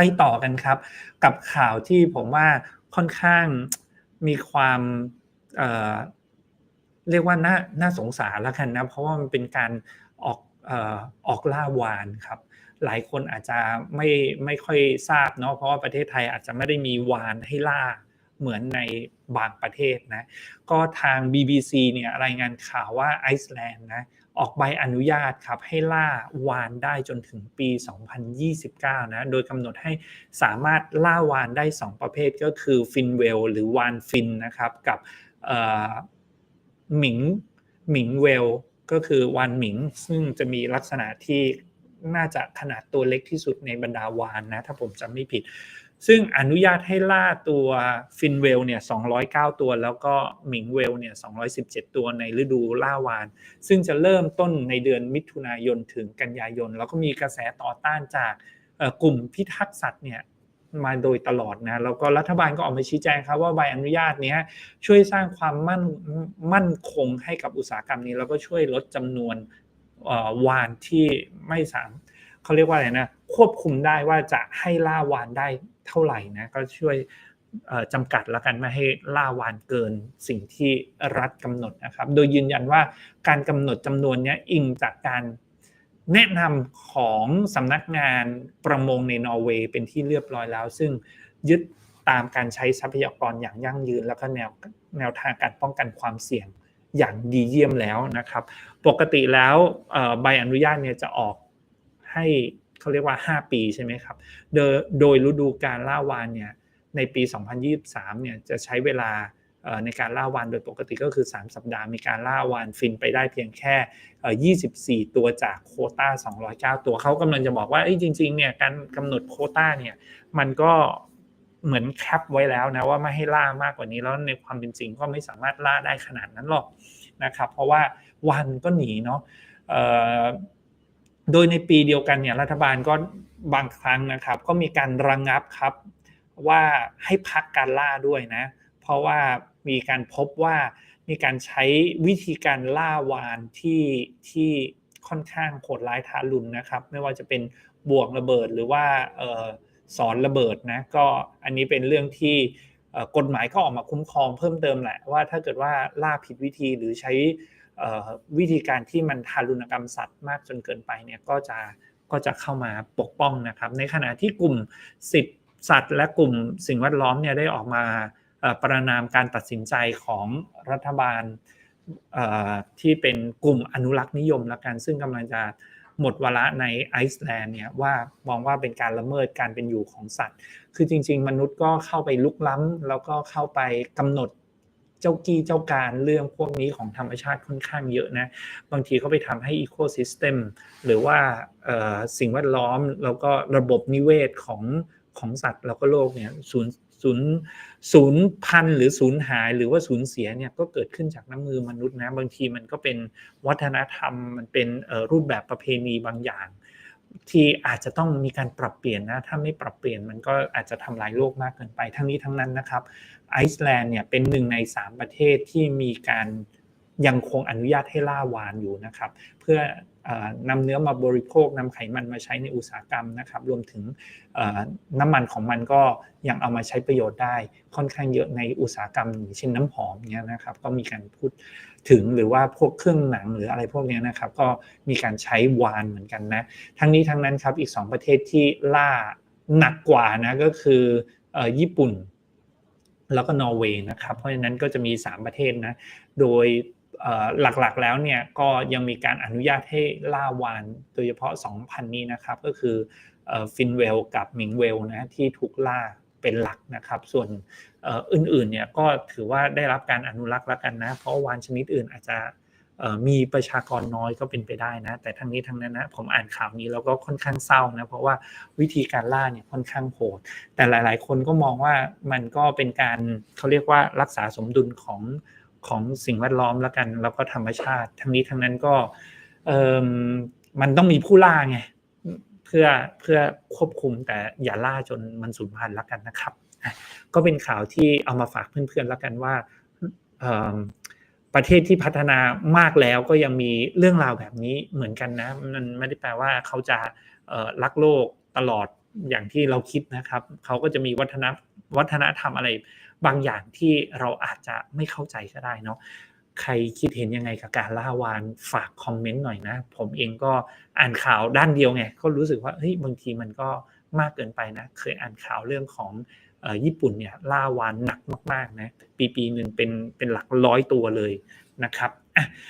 ไปต่อกันครับ กับข่าวที่ผมว่าค่อนข้างมีความเเรียกว่าน่าน่าสงสารแล้วกันนะ เพราะว่ามันเป็นการออกออกล่าวานครับ หลายคนอาจจะไม่ไม่ค่อยทราบเนาะเพราะว่าประเทศไทยอาจจะไม่ได้มีวานให้ล่าเหมือนในบางประเทศนะ ก็ทาง BBC เนี่ยรายงานข่าวว่าไอซ์แลนด์นะ ออกใบอนุญาตครับให้ล่าวานได้จนถึงปี 2029 นะ โดยกำหนดให้สามารถล่าวานได้ 2 ประเภทก็คือฟินเวลหรือวานฟินนะครับกับหมิงหมิงเวลก็คือวานหมิง ซึ่งจะมีลักษณะที่น่าจะขนาดตัวเล็กที่สุดในบรรดาวานนะ ถ้าผมจำไม่ผิด ซึ่งอนุญาตให้ล่าตัวฟินเวลเนี่ย209 ตัว แล้วก็หมิงเวลเนี่ย217 ตัวในฤดูล่าวาน ซึ่งจะเริ่มต้นในเดือนมิถุนายนถึงกันยายน แล้วก็มีกระแสต่อต้านจากกลุ่มพิทักษ์สัตว์เนี่ยมาโดยตลอดนะแล้วก็รัฐบาลก็ออกมาชี้แจงครับว่าใบอนุญาตนี้ช่วยสร้างความมั่นมั่นคงให้กับอุตสาหกรรมนี้ แล้วก็ช่วยลดจำนวนวานที่ไม่สาม เขาเรียกว่าอะไรนะ ควบคุมได้ว่าจะให้ล่าวานได้เท่าไหร่นะก็ช่วยจำกัดแล้วกันไม่ให้ล่าวานเกินสิ่งที่รัฐกำหนดนะครับ โดยยืนยันว่าการกำหนดจำนวนนี้อิงจากการแนะนำของสำนักงานประมงในนอร์เวย์เป็นที่เรียบร้อยแล้ว ซึ่งยึดตามการใช้ทรัพยากรอย่างยั่งยืน แล้วก็แนวแนวทางการป้องกันความเสี่ยงอย่างดีเยี่ยมแล้วนะครับ ปกติแล้วใบอนุญาตเนี่ยจะออก ให้เขาเรียกว่า 5 ปีใช่ไหมครับ โดยฤดูการล่าวานเนี่ยในปี 2023เนี่ยจะใช้เวลาในการล่าวานโดยปกติก็คือ 3 สัปดาห์มีการล่าวานฟินไปได้เพียงแค่ 24 ตัวจากโคต้า 209 ตัวเขากำลังจะบอกว่าจริงๆเนี่ยการกำหนดโคต้าเนี่ยมันก็เหมือนแคปไว้แล้วนะว่าไม่ให้ล่ามากกว่านี้แล้วในความเป็นจริงก็ไม่สามารถล่าได้ขนาดนั้นหรอกนะครับเพราะว่าวันก็หนีเนาะ โดยในปีเดียวกันเนี่ยรัฐบาลก็บางครั้งนะครับ ก็มีการระงงับครับว่าให้พักการล่าด้วยนะ เพราะว่ามีการพบว่ามีการใช้วิธีการล่าวานที่ที่ค่อนข้างโหดร้ายทารุณนะครับ ไม่ว่าจะเป็นบวกระเบิดหรือว่าสอนระเบิดนะก็อันนี้เป็นเรื่องที่กฎหมายก็ออกมาคุ้มครองเพิ่มเติมแหละว่าถ้าเกิดว่าล่าผิดวิธีหรือใช้ วิธีการที่มันทารุณกรรมสัตว์มากจนเกินไปเนี่ยก็จะก็จะเข้ามาปกป้องนะครับ ในขณะที่กลุ่มสิทธิสัตว์ และกลุ่มสิ่งแวดล้อมเนี่ยได้ออกมาประนามการตัดสินใจของรัฐบาลที่เป็นกลุ่มอนุรักษ์นิยมละกัน ซึ่งกำลังจะหมดวาระในไอซ์แลนด์เนี่ยว่ามองว่าเป็นการละเมิดการเป็นอยู่ของสัตว์ คือจริง ๆ มนุษย์ก็เข้าไปลุกล้ำแล้วก็เข้าไปกำหนด เจ้ากี้เจ้าการเรื่องพวกนี้ของธรรมชาติค่อนข้างเยอะนะ บางทีเขาไปทำให้อีโคซิสเต็มหรือว่าสิ่งแวดล้อมแล้วก็ระบบนิเวศของของสัตว์แล้วก็โลกเนี่ยศูนย์ศูนย์ศูนย์พันหรือศูนย์หายหรือว่าศูนย์เสียเนี่ยก็เกิดขึ้นจากน้ำมือมนุษย์นะบางทีมันก็เป็นวัฒนธรรมมันเป็นรูปแบบประเพณีบางอย่าง ที่อาจจะต้องมีการปรับเปลี่ยนนะ ถ้าไม่ปรับเปลี่ยนมันก็อาจจะทำลายโลกมากเกินไป ทั้งนี้ทั้งนั้นนะครับ ไอซ์แลนด์เนี่ยเป็นหนึ่งใน 3 ประเทศที่มีการยังคงอนุญาตให้ล่าวานอยู่นะครับ เพื่อ นำเนื้อมาบริโภคนำไขมันมาใช้ในอุตสาหกรรมนะครับ รวมถึงน้ำมันของมันก็ยังเอามาใช้ประโยชน์ได้ค่อนข้างเยอะในอุตสาหกรรมเช่นน้ำหอมเนี่ยนะครับ ก็มีการพูดถึงหรือว่าพวกเครื่องหนังหรืออะไรพวกนี้นะครับ ก็มีการใช้วานเหมือนกันนะทั้งนี้ทั้งนั้นครับอีก 2 ประเทศที่ล่าหนักกว่านะก็คือญี่ปุ่นแล้วก็นอร์เวย์นะครับ เพราะฉะนั้นก็จะมี 3 ประเทศนะ โดย หลักๆแล้วเนี่ยก็ยังมีการอนุญาตให้ล่าวานโดยเฉพาะ 2,000 นี้นะครับ ก็คือฟินเวลกับมิงเวลนะที่ถูกล่าเป็นหลักนะครับ ส่วนอื่นๆเนี่ยก็ถือว่าได้รับการอนุรักษ์แล้วกันนะ เพราะวานชนิดอื่นอาจจะมีประชากรน้อยก็เป็นไปได้นะ แต่ทั้งนี้ทั้งนั้นนะผมอ่านข่าวนี้แล้วก็ค่อนข้างเศร้านะ เพราะว่าวิธีการล่าเนี่ยค่อนข้างโหด แต่หลาย ๆ คนก็มองว่ามันก็เป็นการเขาเรียกว่ารักษาสมดุลของ ของสิ่งแวดล้อมแล้วกัน แล้วก็ธรรมชาติ ทั้งนี้ทั้งนั้นก็เออมันต้องมีผู้ล่าไงเพื่อเพื่อควบคุมแต่อย่าล่าจนมันสูญพันธุ์แล้วกันนะครับ ก็เป็นข่าวที่เอามาฝากเพื่อนๆแล้วกันว่าประเทศที่พัฒนามากแล้วก็ยังมีเรื่องราวแบบนี้เหมือนกันนะ มันไม่ได้แปลว่าเขาจะรักโลกตลอดอย่างที่เราคิดนะครับ เขาก็จะมีวัฒนวัฒนธรรมอะไร บางอย่างที่เราอาจจะไม่เข้าใจก็ได้เนาะใครคิดเห็นยังไงกับการล่าวานฝากคอมเมนต์หน่อยนะ ผมเองก็อ่านข่าวด้านเดียวไงก็รู้สึกว่าเฮ้ยบางทีมันก็มากเกินไปนะ เคยอ่านข่าวเรื่องของญี่ปุ่นเนี่ยล่าวานหนักมากๆนะปีปีหนึ่งเป็นเป็นหลักร้อยตัวเลยนะครับ